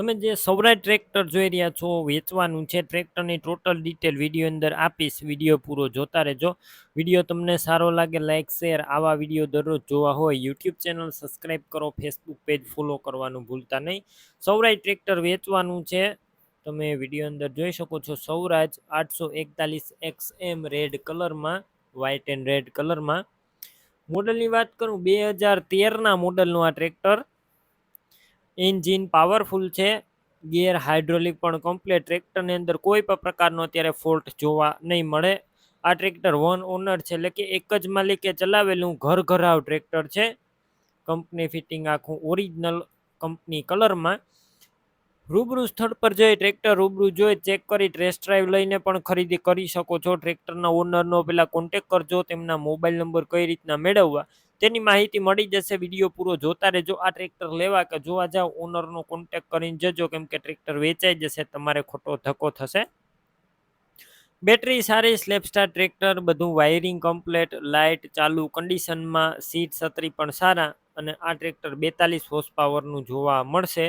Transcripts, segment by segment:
તમે જે સૌરાજ ટ્રેક્ટર જોઈ રહ્યા છો, વેચવાનું છે, ટ્રેક્ટરની ટોટલ ડિટેલ વીડિયો અંદર આપીશ. વીડિયો પૂરો જોતા રહેજો. વીડિયો તમને સારો લાગે લાઇક શેર આવા વીડિયો દરરોજ જોવા હોય યુટ્યુબ ચેનલ સબસ્ક્રાઈબ કરો ફેસબુક પેજ ફોલો કરવાનું ભૂલતા નહીં. સૌરાજ ટ્રેક્ટર વેચવાનું છે. તમે વીડિયો અંદર જોઈ શકો છો સૌરાજ આઠસો એકતાલીસ એક્સ એમ રેડ કલરમાં વ્હાઇટ એન્ડ રેડ કલરમાં મોડલની વાત કરું, બે હજાર તેરના મોડલનું આ ટ્રેક્ટર. એન્જિન પાવરફુલ છે, ગિયર હાઇડ્રોલિક પણ કમ્પ્લેટ ટ્રેક્ટરની અંદર કોઈ પણ પ્રકારનો અત્યારે ફોલ્ટ જોવા નહીં મળે. આ ટ્રેક્ટર વન ઓનર છે, એટલે કે એક જ માલિકે ચલાવેલું ઘર ઘરાવ ટ્રેક્ટર છે. કંપની ફિટિંગ આખું ઓરિજિનલ કંપની કલરમાં. રૂબરૂ સ્થળ પર જઈ ટ્રેક્ટર રૂબરૂ જોઈ, ચેક કરી ટેસ્ટ ડ્રાઈવ લઈને પણ ખરીદી કરી શકો છો. ટ્રેક્ટરના ઓનરનો પહેલાં કોન્ટેક કરજો, તેમના મોબાઈલ નંબર કઈ રીતના મેળવવા. તેની માહિતી મળી જશે, વીડિયો પૂરો જોતા રહેજો. આ ટ્રેક્ટર લેવા કે જોવા જાવ ઓનરનો કોન્ટેક કરીને જજો, કેમ કે ટ્રેક્ટર વેચાઈ જશે, તમારે ખોટો ધક્કો થશે. બેટરી સારી સ્લેપસ્ટાર ટ્રેક્ટર, બધું વાયરિંગ કમ્પ્લેટ લાઇટ ચાલુ કન્ડિશનમાં સીટ છત્રી પણ સારા અને આ ટ્રેક્ટર બેતાલીસ હોર્સ પાવરનું જોવા મળશે.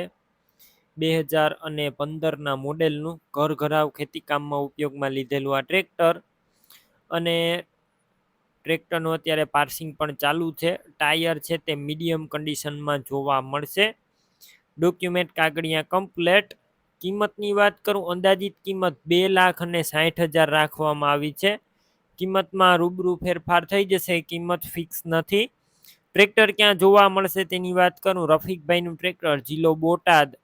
બે હજાર અને પંદરના મોડેલનું ઘર ઘરાવ ખેતીકામમાં ઉપયોગમાં લીધેલું આ ટ્રેક્ટર. અને ટ્રેક્ટરનું અત્યારે પાર્સિંગ પણ ચાલુ છે. ટાયર છે તે મીડિયમ કન્ડિશનમાં જોવા મળશે. ડોક્યુમેન્ટ કાગળિયા કમ્પ્લેટ. કિંમતની વાત કરું, અંદાજિત કિંમત બે લાખ અને સાઠ હજાર રાખવામાં આવી છે. કિંમતમાં રૂબરૂ ફેરફાર થઈ જશે, કિંમત ફિક્સ નથી. ટ્રેક્ટર ક્યાં જોવા મળશે તેની વાત કરું, રફીકભાઈનું ટ્રેક્ટર, જિલ્લો બોટાદ.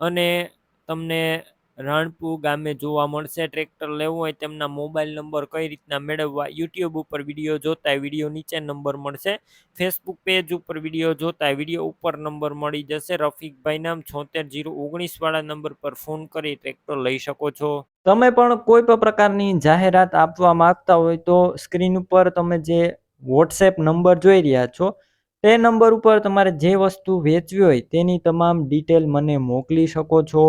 અને તમને રાણપુર ગામે જોવા મળશે. ટ્રેક્ટર લેવું હોય તેમના મોબાઈલ નંબર કઈ રીતના મેળવવા યુટ્યુબ ઉપર વીડિયો જોતા વીડિયો નીચે નંબર મળશે. ફેસબુક પેજ ઉપર વીડિયો જોતા વીડિયો ઉપર નંબર મળી જશે. રફીકભાઈ નામ છોતેર જીરો ઓગણીસ વાળા નંબર પર ફોન કરી ટ્રેક્ટર લઈ શકો છો. તમે પણ કોઈ પણ પ્રકારની જાહેરાત આપવા માંગતા હોય તો સ્ક્રીન ઉપર તમે જે વોટ્સએપ નંબર જોઈ રહ્યા છો, તે નંબર ઉપર તમારે જે વસ્તુ વેચવી હોય તેની તમામ ડિટેલ મને મોકલી શકો છો.